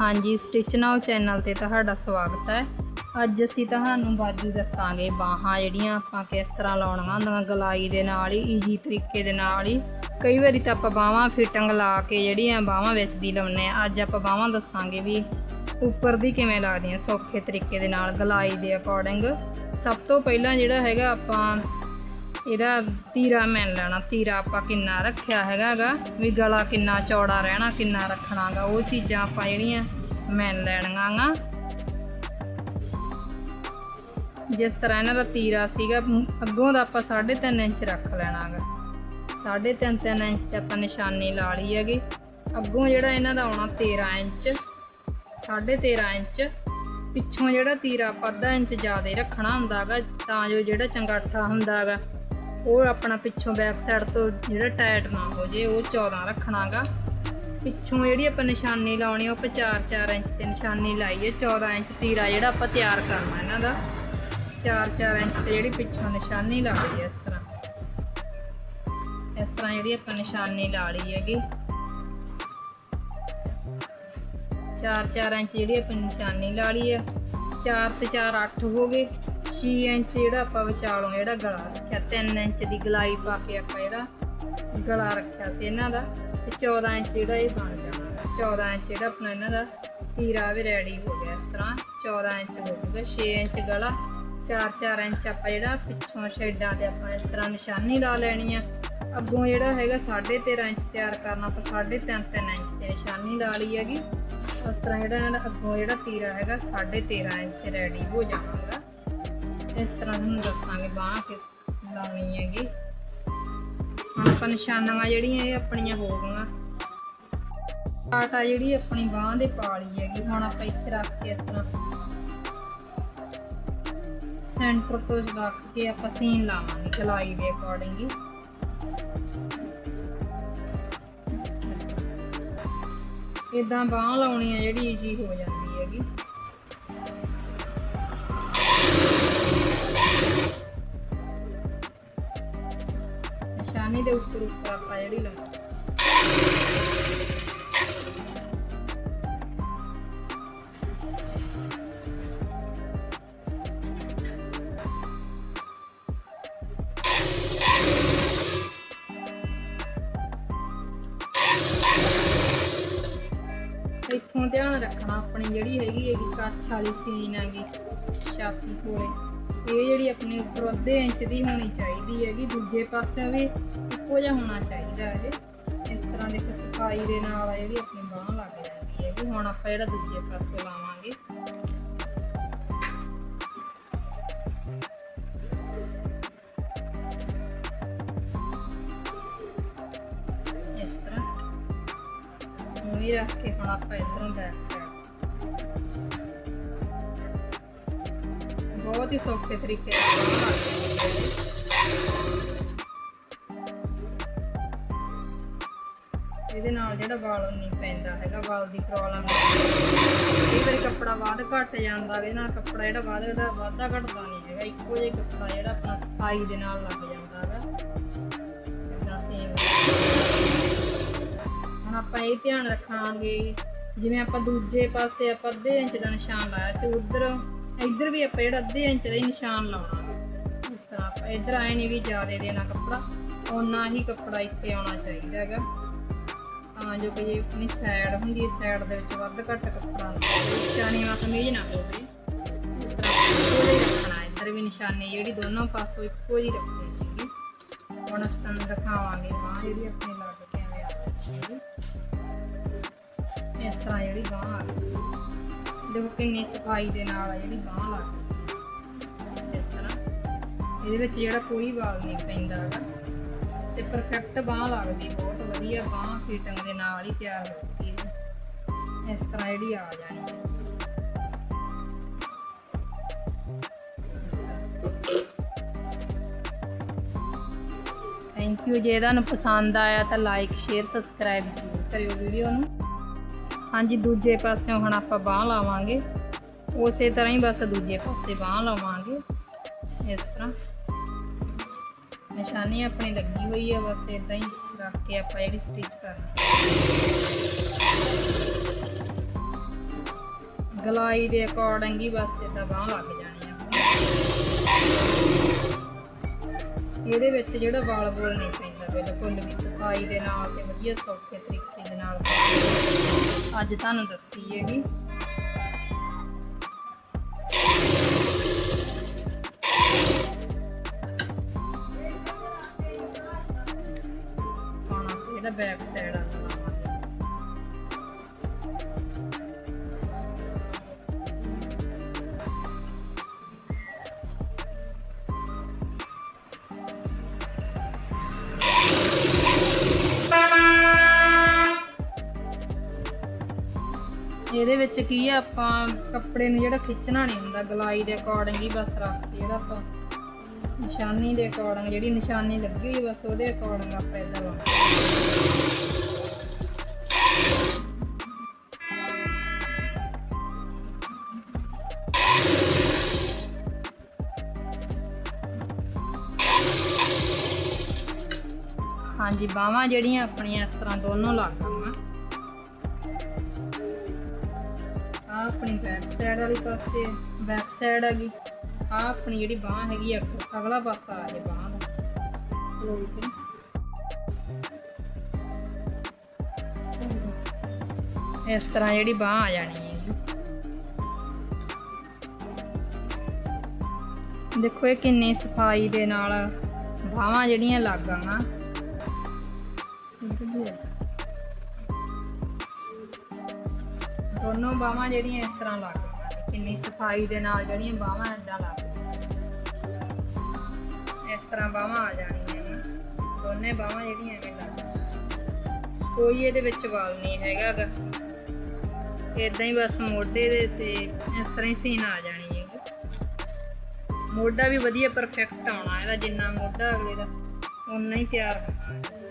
ਹਾਂਜੀ ਸਟਿਚ ਨਾਓ ਚੈਨਲ ਤੇ ਤੁਹਾਡਾ ਸਵਾਗਤ ਹੈ। ਅੱਜ ਅਸੀਂ ਤੁਹਾਨੂੰ ਬਾਜੂ ਦੱਸਾਂਗੇ ਬਾਹਾਂ ਜਿਹੜੀਆਂ ਆਪਾਂ ਕਿਸ ਤਰ੍ਹਾਂ ਲਾਉਣੀਆਂ ਹੁੰਦੀਆਂ, ਗਲਾਈ ਦੇ ਨਾਲ ਹੀ ਈਜੀ ਤਰੀਕੇ ਦੇ ਨਾਲ ਹੀ। ਕਈ ਵਾਰੀ ਤਾਂ ਆਪਾਂ ਬਾਹਾਂ ਫਿਟਿੰਗ ਲਾ ਕੇ ਜਿਹੜੀਆਂ ਬਾਹਾਂ ਵਿੱਚ ਦੀ ਲਾਉਂਦੇ ਆ ਅੱਜ ਆਪਾਂ ਬਾਹਾਂ ਦੱਸਾਂਗੇ ਵੀ ਉੱਪਰ ਦੀ ਕਿਵੇਂ ਲੱਗਦੀਆਂ, ਸੌਖੇ ਤਰੀਕੇ ਦੇ ਨਾਲ, ਗਲਾਈ ਦੇ ਅਕੋਰਡਿੰਗ ਸਭ ਤੋਂ ਪਹਿਲਾਂ ਜਿਹੜਾ ਹੈਗਾ ਆਪਾਂ ਇਹਦਾ ਤੀਰਾ ਮੈਨ ਲੈਣਾ, ਤੀਰਾ ਆਪਾਂ ਕਿੰਨਾ ਰੱਖਿਆ ਹੈਗਾਗਾ, ਵੀ ਗਲਾ ਕਿੰਨਾ ਚੌੜਾ ਰਹਿਣਾ, ਕਿੰਨਾ ਰੱਖਣਾਗਾ, ਉਹ ਚੀਜ਼ਾਂ ਆਪਾਂ ਜਿਹੜੀਆਂ ਮੈਨ ਲੈਣੀਆਂ ਗਾ ਜਿਸ ਤਰ੍ਹਾਂ ਇਹਨਾਂ ਦਾ ਤੀਰਾ ਸੀਗਾ ਅੱਗੋਂ ਦਾ ਆਪਾਂ 3.5 ਇੰਚ ਰੱਖ ਲੈਣਾਗਾ। 3.5 3 ਇੰਚ ਤੇ ਆਪਾਂ ਨਿਸ਼ਾਨੀ ਲਾ ਲਈ ਹੈਗੀ। ਅੱਗੋਂ ਜਿਹੜਾ ਇਹਨਾਂ ਦਾ ਆਉਣਾ 13 ਇੰਚ 13.5 ਇੰਚ। ਪਿੱਛੋਂ ਜਿਹੜਾ ਤੀਰਾ ਆਪਾਂ ਅੱਧਾ ਇੰਚ ਜ਼ਿਆਦਾ ਰੱਖਣਾ ਹੁੰਦਾਗਾ, ਤਾਂ ਜੋ ਜਿਹੜਾ ਚੰਗਾਠਾ ਹੁੰਦਾਗਾ ਉਹ ਆਪਣਾ ਪਿੱਛੋਂ ਬੈਕ ਸਾਈਡ ਤੋਂ ਜਿਹੜਾ ਟਾਈਟ ਨਾ ਹੋ ਜੇ ਉਹ 14 ਰੱਖਣਾਗਾ। ਪਿੱਛੋਂ ਜਿਹੜੀ ਆਪਾਂ ਨਿਸ਼ਾਨੀ ਲਾਉਣੀ ਆ, ਉਹ 4-4 ਇੰਚ ਤੇ ਨਿਸ਼ਾਨੀ ਲਾਈਏ ਹੈ 14 ਇੰਚ ਤੀਰਾ ਜਿਹੜਾ ਆਪਾਂ ਤਿਆਰ ਕਰਨਾ ਇਹਨਾਂ ਦਾ। 4-4 ਇੰਚ ਤੇ ਜਿਹੜੀ ਪਿੱਛੋਂ ਨਿਸ਼ਾਨੀ ਲਾ ਲਈ ਇਸ ਤਰ੍ਹਾਂ। ਇਸ ਤਰ੍ਹਾਂ ਜਿਹੜੀ ਆਪਾਂ ਨਿਸ਼ਾਨੀ ਲਾ ਲਈ ਹੈਗੀ। 4-4 ਇੰਚ ਜਿਹੜੀ ਆਪਾਂ ਨਿਸ਼ਾਨੀ ਲਾ ਲਈ ਹੈ 4 ਤੇ 4 8 ਹੋ ਗਏ। 6 ਇੰਚ ਜਿਹੜਾ ਆਪਾਂ ਵਿਚਾਲੋਂ ਜਿਹੜਾ ਗਲਾ ਰੱਖਿਆ 3 ਇੰਚ ਦੀ ਗਲਾਈ ਪਾ ਕੇ ਆਪਾਂ ਜਿਹੜਾ ਗਲਾ ਰੱਖਿਆ ਸੀ ਇਹਨਾਂ ਦਾ, ਤੇ 14 ਇੰਚ ਜਿਹੜਾ ਇਹ ਬਣ ਜਾਣਾ 14 ਇੰਚ ਜਿਹੜਾ ਆਪਣਾ ਇਹਨਾਂ ਦਾ ਤੀਰਾ ਵੀ ਰੈਡੀ ਹੋ ਗਿਆ ਇਸ ਤਰ੍ਹਾਂ 14 ਇੰਚ ਹੋ ਜਾਊਗਾ 6 ਇੰਚ ਗਲਾ 4-4 ਇੰਚ ਆਪਾਂ ਜਿਹੜਾ ਪਿੱਛੋਂ ਸ਼ੇਡਾਂ ਤੇ ਆਪਾਂ ਇਸ ਤਰ੍ਹਾਂ ਨਿਸ਼ਾਨੀ ਲਾ ਲੈਣੀ ਆ। ਅੱਗੋਂ ਜਿਹੜਾ ਹੈਗਾ 13.5 ਇੰਚ ਤਿਆਰ ਕਰਨਾ, ਆਪਾਂ 3.5 ਇੰਚ ਤੇ ਨਿਸ਼ਾਨੀ ਲਾ ਲਈ ਹੈਗੀ। ਉਸ ਤਰ੍ਹਾਂ ਜਿਹੜਾ ਇਹਨਾਂ ਦਾ ਅੱਗੋਂ ਜਿਹੜਾ ਤੀਰਾ ਹੈਗਾ 13.5 ਇੰਚ ਰੈਡੀ ਹੋ ਜਾਊਗਾ ਇਸ ਤਰ੍ਹਾਂ ਤੁਹਾਨੂੰ ਦੱਸਾਂਗੇ ਬਾਂਹ ਕਿਸ ਲਾਉਣੀ ਹੈਗੀ। ਹੁਣ ਆਪਾਂ ਨਿਸ਼ਾਨਾਂ ਜਿਹੜੀਆਂ, ਇਹ ਆਪਣੀਆਂ ਹੋ ਗਈਆਂ। ਆਟਾ ਜਿਹੜੀ ਆਪਣੀ ਬਾਂਹ ਦੇ ਪਾਲੀ ਹੈਗੀ। ਹੁਣ ਆਪਾਂ ਇੱਥੇ ਰੱਖ ਕੇ ਇਸ ਤਰ੍ਹਾਂ ਸੈਂਟਰ ਤੋਂ ਰੱਖ ਕੇ ਆਪਾਂ ਸੀਨ ਲਾਵਾਂਗੇ ਚਲਾਈ ਦੇ ਅਕੋਰਡਿੰਗ ਹੀ। ਇਦਾਂ ਬਾਂਹ ਲਾਉਣੀ ਆ ਜਿਹੜੀ ਈਜੀ ਹੋ ਜਾਂਦੀ। ਦੇ ਉੱਪਰ ਉੱਪਰ ਆਪਾਂ ਜਿਹੜੀ ਲਾਉਣੀ ਇੱਥੋਂ ਧਿਆਨ ਰੱਖਣਾ ਆਪਣੀ ਜਿਹੜੀ ਹੈਗੀ ਹੈਗੀ ਕੱਛ ਵਾਲੀ ਸੀਨ ਹੈਗੀ, ਛਾਤੀ ਕੋਲੇ। ਇਹ ਜਿਹੜੀ ਆਪਣੀ ਉੱਪਰ ਅੱਧੇ ਇੰਚ ਦੀ ਹੋਣੀ ਚਾਹੀਦੀ ਹੈਗੀ, ਦੂਜੇ ਪਾਸੇ ਵੀ ਇੱਕੋ ਜਿਹਾ ਹੋਣਾ ਚਾਹੀਦਾ ਇਹ ਇਸ ਤਰ੍ਹਾਂ ਦੇ ਸਫ਼ਾਈ ਦੇ ਨਾਲ ਜਿਹੜੀ ਆਪਣੀ ਬਾਹ ਲੱਗ ਜਾਂਦੀ ਹੈਗੀ ਹੁਣ ਆਪਾਂ ਜਿਹੜਾ ਦੂਜੇ ਪਾਸੋਂ ਲਾਵਾਂਗੇ। ਇਸ ਤਰ੍ਹਾਂ। ਉਹੀ ਰੱਖ ਕੇ ਹੁਣ ਆਪਾਂ ਇਧਰੋਂ ਬੈਕ ਸਾਈਡ ਬਹੁਤ ਹੀ ਸੌਖੇ ਤਰੀਕੇ ਨਾਲ। ਬਣਾ ਸਕਦੇ ਇਹਦੇ ਨਾਲ ਜਿਹੜਾ ਵਾਲ ਨਹੀਂ ਪੈਂਦਾ ਹੈਗਾ, ਵਾਲ ਦੀ ਪ੍ਰੋਬਲਮ ਕਈ ਵਾਰੀ ਕੱਪੜਾ ਵੱਧ ਘਟ ਜਾਂਦਾ ਇਹਦੇ ਨਾਲ ਕੱਪੜਾ ਜਿਹੜਾ ਵੱਧ ਦਾ ਵਾਧਾ ਘਟਦਾ ਨਹੀਂ ਹੈਗਾ, ਇੱਕੋ ਜਿਹਾ ਕੱਪੜਾ ਜਿਹੜਾ ਆਪਣਾ ਸਫ਼ਾਈ ਦੇ ਨਾਲ ਲੱਗ ਜਾਂਦਾ ਹੈਗਾ ਜਿੱਦਾਂ ਸੇਮ ਹੁਣ ਆਪਾਂ ਇਹ ਧਿਆਨ ਰੱਖਾਂਗੇ, ਜਿਵੇਂ ਆਪਾਂ ਦੂਜੇ ਪਾਸੇ ਆਪਾਂ ਅੱਧੇ ਇੰਚ ਦਾ ਨਿਸ਼ਾਨ ਲਾਇਆ ਸੀ, ਉਧਰ ਇੱਧਰ ਵੀ ਆਪਾਂ ਜਿਹੜਾ ਅੱਧੇ ਇੰਚ ਦਾ ਹੀ ਨਿਸ਼ਾਨ ਲਾਉਣਾ। ਇਸ ਤਰ੍ਹਾਂ ਆਪਾਂ ਇੱਧਰ ਆਏ ਨਹੀਂ ਵੀ ਜ਼ਿਆਦਾ ਦੇਣਾ ਕੱਪੜਾ, ਓਨਾ ਹੀ ਕੱਪੜਾ ਇੱਥੇ ਆਉਣਾ ਚਾਹੀਦਾ ਹੈਗਾ। ਤਾਂ ਜੋ ਕਿ ਜੇ ਆਪਣੀ ਸਾਈਡ ਹੁੰਦੀ ਹੈ ਸਾਈਡ ਦੇ ਵਿੱਚ ਵੱਧ ਘੱਟ ਕੱਪੜਾ ਚਾਣੀ ਵਾ ਕਮੀਜ਼ ਨਾ ਹੋਵੇ ਇਸ ਤਰ੍ਹਾਂ ਇੱਕੋ ਰੱਖਣਾ ਇੱਧਰ ਵੀ ਨਿਸ਼ਾਨੀ ਜਿਹੜੀ ਦੋਨੋਂ ਪਾਸੋਂ ਇੱਕੋ ਜਿਹੀ ਰੱਖਣੀ ਸੀਗੀ। ਹੁਣ ਅਸੀਂ ਦਿਖਾਵਾਂਗੇ ਬਾਂਹ ਜਿਹੜੀ ਆਪਣੀ ਲੱਗ ਕੇ ਐਵੇਂ ਆ ਇਸ ਤਰ੍ਹਾਂ ਜਿਹੜੀ ਬਾਂਹ ਆ ਗਈ। ਦੇਖੋ ਕਿੰਨੀ ਸਫ਼ਾਈ ਦੇ ਨਾਲ ਆ ਜਿਹੜੀ ਬਾਂਹ ਲੱਗਦੀ ਗਈ ਇਸ ਤਰ੍ਹਾਂ। ਇਹਦੇ ਵਿੱਚ ਜਿਹੜਾ ਕੋਈ ਵਾਲ ਨਹੀਂ ਪੈਂਦਾ ਹੈਗਾ। ਤੇ ਪਰਫੈਕਟ ਬਾਂਹ ਲੱਗਦੀ ਬਹੁਤ ਵਧੀਆ ਬਾਂਹ ਫਿਟਿੰਗ ਦੇ ਨਾਲ ਹੀ ਤਿਆਰ ਹੁੰਦੀ ਹੈ ਇਸ ਤਰ੍ਹਾਂ ਜਿਹੜੀ ਆ ਜਾਣੀ ਹੈ ਥੈਂਕ ਯੂ ਜੇ ਤੁਹਾਨੂੰ ਪਸੰਦ ਆਇਆ ਤਾਂ ਲਾਈਕ ਸ਼ੇਅਰ ਸਬਸਕ੍ਰਾਈਬ ਜ਼ਰੂਰ ਕਰਿਓ ਵੀਡੀਓ ਨੂੰ। ਹਾਂਜੀ, ਦੂਜੇ ਪਾਸਿਓਂ ਹੁਣ ਆਪਾਂ ਬਾਹ ਲਾਵਾਂਗੇ। ਉਸੇ ਤਰ੍ਹਾਂ ਹੀ ਬਸ ਦੂਜੇ ਪਾਸੇ ਬਾਹ ਲਾਵਾਂਗੇ। ਇਸ ਤਰ੍ਹਾਂ। ਨਿਸ਼ਾਨੀ ਆਪਣੀ ਲੱਗੀ ਹੋਈ ਹੈ ਬਸ ਇਦਾਂ ਹੀ ਰੱਖ ਕੇ ਆਪਾਂ ਜਿਹੜੀ ਸਟਿਚ ਕਰਨੀ। ਗਲਾਈ ਦੇ ਅਕੋਰਡਿੰਗ ਹੀ ਬਸ ਇਦਾਂ ਬਾਹ ਲੱਗ ਜਾਣੀ ਆ ਇਹਦੇ ਵਿੱਚ ਜਿਹੜਾ ਵਾਲ ਬੋਲ ਨਹੀਂ ਪੈਂਦਾ, ਬਿਲਕੁਲ ਵੀ ਸਫ਼ਾਈ ਦੇ ਨਾਲ ਤੇ ਵਧੀਆ ਸੌਖੇ ਤਰੀਕੇ ਦੇ ਨਾਲ। ਅੱਜ ਤੁਹਾਨੂੰ ਦੱਸੀ ਹੈਗੀ। ਹੁਣ ਇਹਦਾ ਬੈਕ ਸਾਈਡ ਆ। ਇਹਦੇ ਵਿੱਚ ਕੀ ਆ, ਆਪਾਂ ਕੱਪੜੇ ਨੂੰ ਜਿਹੜਾ ਖਿੱਚਣਾ ਨਹੀਂ ਹੁੰਦਾ, ਗਲਾਈ ਦੇ ਅਕੋਰਡਿੰਗ ਹੀ ਬਸ ਰੱਖ ਕੇ ਜਿਹੜਾ ਆਪਾਂ ਨਿਸ਼ਾਨੀ ਦੇ ਅਕੋਰਡਿੰਗ ਜਿਹੜੀ ਨਿਸ਼ਾਨੀ ਲੱਗੀ ਹੋਈ, ਬਸ ਉਹਦੇ ਅਕੋਰਡਿੰਗ ਆਪਾਂ ਇਦਾਂ ਲਾਉਣਾ। ਹਾਂਜੀ, ਬਾਹਾਂ ਜਿਹੜੀਆਂ ਆਪਣੀਆਂ ਇਸ ਤਰ੍ਹਾਂ ਦੋਨੋਂ ਲੱਗ ਆਪਣੀ ਬੈਕ ਸਾਈਡ ਵਾਲੀ ਪਾਸੇ ਬੈਕ ਸਾਈਡ ਹੈਗੀ ਆ ਆਪਣੀ ਜਿਹੜੀ ਬਾਹ ਹੈਗੀ ਆ, ਅਗਲਾ ਪਾਸਾ ਆ ਜੇ ਬਾਹ ਦਾ। ਇਸ ਤਰ੍ਹਾਂ ਜਿਹੜੀ ਬਾਹ ਆ ਜਾਣੀ ਹੈ ਦੇਖੋ ਇਹ ਕਿੰਨੀ ਸਫ਼ਾਈ ਦੇ ਨਾਲ ਬਾਹਾਂ ਜਿਹੜੀਆਂ ਲੱਗ ਗਈਆਂ ਦੋਨੋਂ ਬਾਹਾਂ ਜਿਹੜੀਆਂ ਇਸ ਤਰ੍ਹਾਂ ਲੱਗ ਗਈਆਂ ਕਿੰਨੀ ਸਫ਼ਾਈ ਦੇ ਨਾਲ ਜਿਹੜੀਆਂ ਬਾਹਾਂ ਏਦਾਂ ਲੱਗ ਗਈਆਂ ਇਸ ਤਰ੍ਹਾਂ ਬਾਹਾਂ ਆ ਜਾਣੀਆਂ ਦੋਨੇ ਬਾਹਾਂ ਜਿਹੜੀਆਂ ਐਵੇਂ ਲੱਗ ਕੋਈ ਇਹਦੇ ਵਿੱਚ ਵਾਲ ਨਹੀਂ ਹੈਗਾ ਗਾ। ਇਦਾਂ ਹੀ ਬਸ ਮੋਢੇ ਦੇ ਤੇ ਇਸ ਤਰ੍ਹਾਂ ਹੀ ਸੀਨ ਆ ਜਾਣੀ ਹੈ ਮੋਢਾ ਵੀ ਵਧੀਆ ਪਰਫੈਕਟ ਆਉਣਾ ਇਹਦਾ, ਜਿੰਨਾ ਮੋਢਾ ਅਗਲੇ ਦਾ ਉਨਾ ਹੀ ਤਿਆਰ ਹੋਣਾ।